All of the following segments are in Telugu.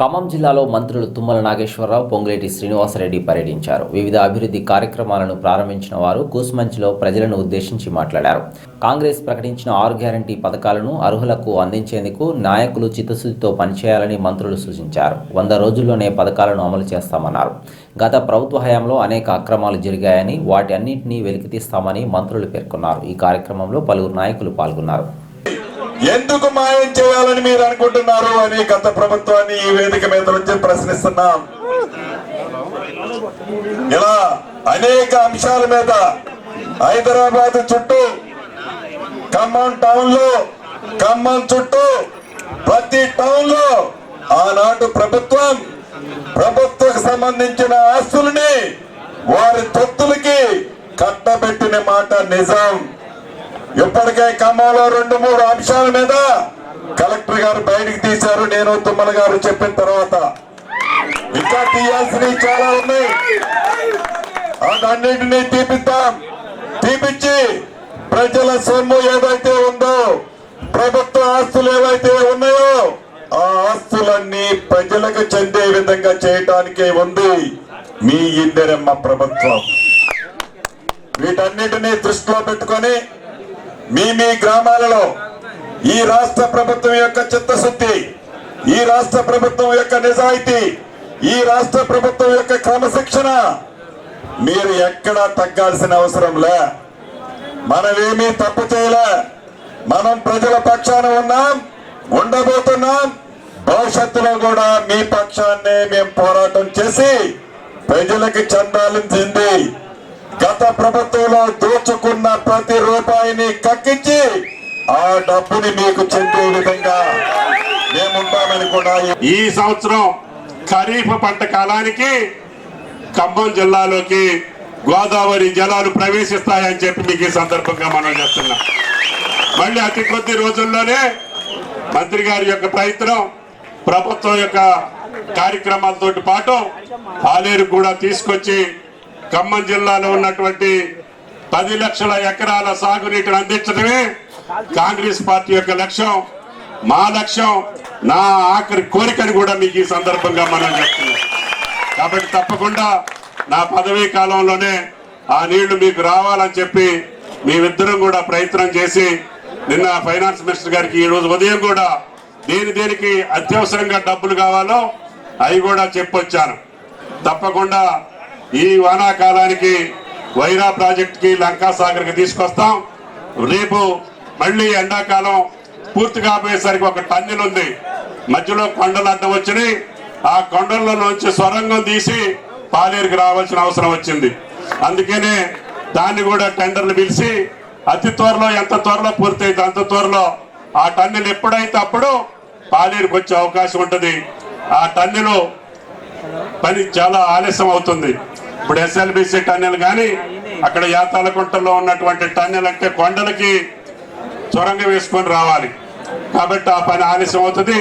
ఖమ్మం జిల్లాలో మంత్రులు తుమ్మల నాగేశ్వరరావు పొంగిరెడ్డి శ్రీనివాసరెడ్డి పర్యటించారు. వివిధ అభివృద్ధి కార్యక్రమాలను ప్రారంభించిన వారు కూస్మంచిలో ప్రజలను ఉద్దేశించి మాట్లాడారు. కాంగ్రెస్ ప్రకటించిన ఆరు గ్యారంటీ పథకాలను అర్హులకు అందించేందుకు నాయకులు చిత్తశుద్ధితో పనిచేయాలని మంత్రులు సూచించారు. వంద రోజుల్లోనే పథకాలను అమలు చేస్తామన్నారు. గత ప్రభుత్వ హయాంలో అనేక అక్రమాలు జరిగాయని వాటి అన్నింటినీ వెలికితీస్తామని మంత్రులు పేర్కొన్నారు. ఈ కార్యక్రమంలో పలువురు నాయకులు పాల్గొన్నారు. ఎందుకు మాయం చేయాలని మీరు అనుకుంటున్నారు అని గత ప్రభుత్వాన్ని ఈ వేదిక మీద నుంచి ప్రశ్నిస్తున్నాం. ఇలా అనేక అంశాల మీద హైదరాబాద్ చుట్టూ ఖమ్మం టౌన్లో ఖమ్మం చుట్టూ ప్రతి టౌన్లో ఆనాడు ప్రభుత్వం ప్రభుత్వకు సంబంధించిన ఆస్తుల్ని వారి తొత్తులకి కట్టబెట్టిన మాట నిజం. ఇప్పటికే ఖమ్మంలో రెండు మూడు అంశాల మీద కలెక్టర్ గారు బయటికి తీశారు. నేను తుమ్మల గారు చెప్పిన తర్వాత. ఇంకా తీయాల్సినవి చాలా ఉన్నాయి. అన్నింటినీ తీపిద్దాం. తీపిచ్చి ప్రజల సొమ్ము ఏదైతే ఉందో ప్రభుత్వ ఆస్తులు ఏవైతే ఉన్నాయో ఆ ఆస్తులన్నీ ప్రజలకు చెందే విధంగా చేయటానికే ఉంది మీ ఇందిరమ్మ ప్రభుత్వం. వీటన్నిటినీ దృష్టిలో పెట్టుకొని మీ మీ గ్రామాలలో ఈ రాష్ట్ర ప్రభుత్వం యొక్క చిత్తశుద్ధి ఈ రాష్ట్ర ప్రభుత్వం యొక్క నిజాయితీ ఈ రాష్ట్ర ప్రభుత్వం యొక్క క్రమశిక్షణ మీరు ఎక్కడా తగ్గాల్సిన అవసరం లే. మనమేమీ తప్పు చేయలే. మనం ప్రజల పక్షాన ఉన్నాం ఉండబోతున్నాం. భవిష్యత్తులో కూడా మీ పక్షాన్నే మేము పోరాటం చేసి ప్రజలకి చెందాల్సింది గత ప్రభుత్వంలో దోచుకున్న ప్రతి రూపాయిని కక్కించి ఆ డబ్బుని మీకు చెందే విధంగా మేముంటామని కూడా ఈ సంవత్సరం ఖరీఫ్ పంట కాలానికి ఖమ్మం జిల్లాలోకి గోదావరి జలాలు ప్రవేశిస్తాయని చెప్పి మీకు ఈ సందర్భంగా మనం చేస్తున్నాం మళ్ళీ అతి కొద్ది రోజుల్లోనే మంత్రి గారి యొక్క ప్రయత్నం ప్రభుత్వం యొక్క కార్యక్రమాలతో పాటు పాలేరు కూడా తీసుకొచ్చి ఖమ్మం జిల్లాలో ఉన్నటువంటి పది లక్షల ఎకరాల సాగునీటిని అందించడమే కాంగ్రెస్ పార్టీ యొక్క లక్ష్యం. మా లక్ష్యం నా ఆఖరి కోరికని కూడా మీకు ఈ సందర్భంగా మనం చెప్తున్నాం. కాబట్టి తప్పకుండా నా పదవీ కాలంలోనే ఆ నీళ్ళు మీకు రావాలని చెప్పి మేమిద్దరం కూడా ప్రయత్నం చేసి నిన్న ఫైనాన్స్ మినిస్టర్ గారికి ఈ రోజు ఉదయం కూడా దేని దేనికి అత్యవసరంగా డబ్బులు కావాలో అవి కూడా చెప్పొచ్చాను. తప్పకుండా ఈ వానాకాలానికి వైరా ప్రాజెక్టుకి లంకా సాగర్కి తీసుకొస్తాం. రేపు మళ్ళీ ఎండాకాలం పూర్తి కాబోయేసరికి ఒక టన్నెల్ ఉంది మధ్యలో కొండలు అడ్డం వచ్చినాయి. ఆ కొండల్లో నుంచి సొరంగం తీసి పాలేరుకి రావాల్సిన అవసరం వచ్చింది. అందుకనే దాన్ని కూడా టెండర్లు పిలిచి అతి త్వరలో ఎంత త్వరలో పూర్తయితే అంత త్వరలో ఆ టన్నెల్ ఎప్పుడైతే అప్పుడు పాలేరుకి వచ్చే అవకాశం ఉంటుంది. ఆ టన్నెలు పని చాలా ఆలస్యం అవుతుంది. ఇప్పుడు ఎస్ఎల్బిసి టన్నెల్ కానీ అక్కడ యాతాలకుంటలో ఉన్నటువంటి టన్నెల్ అంటే కొండలకి చొరంగ వేసుకొని రావాలి. కాబట్టి ఆ పని ఆలస్యం అవుతుంది.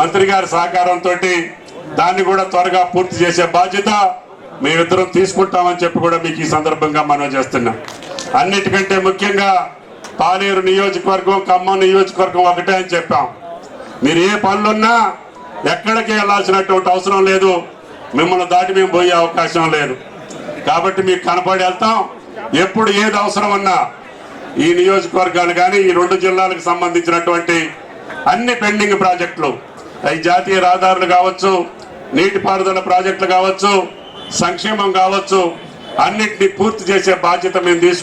మంత్రి గారి సహకారంతో దాన్ని కూడా త్వరగా పూర్తి చేసే బాధ్యత మేమిద్దరం తీసుకుంటామని చెప్పి కూడా మీకు ఈ సందర్భంగా మనం చేస్తున్నాం. అన్నిటికంటే ముఖ్యంగా పాలేరు నియోజకవర్గం ఖమ్మం నియోజకవర్గం ఒకటే అని చెప్పాం. మీరు ఏ పనులున్నా ఎక్కడికి వెళ్ళాల్సినటువంటి అవసరం లేదు. మిమ్మల్ని దాటి మేము పోయే అవకాశం లేదు. కాబట్టి మీకు కనపడి వెళ్తాం. ఎప్పుడు ఏది అవసరం అన్నా ఈ నియోజకవర్గాలు కానీ ఈ రెండు జిల్లాలకు సంబంధించినటువంటి అన్ని పెండింగ్ ప్రాజెక్టులు. అవి జాతీయ రహదారులు కావచ్చు నీటిపారుదల ప్రాజెక్టులు కావచ్చు సంక్షేమం కావచ్చు అన్నిటినీ పూర్తి చేసే బాధ్యత మేము తీసుకు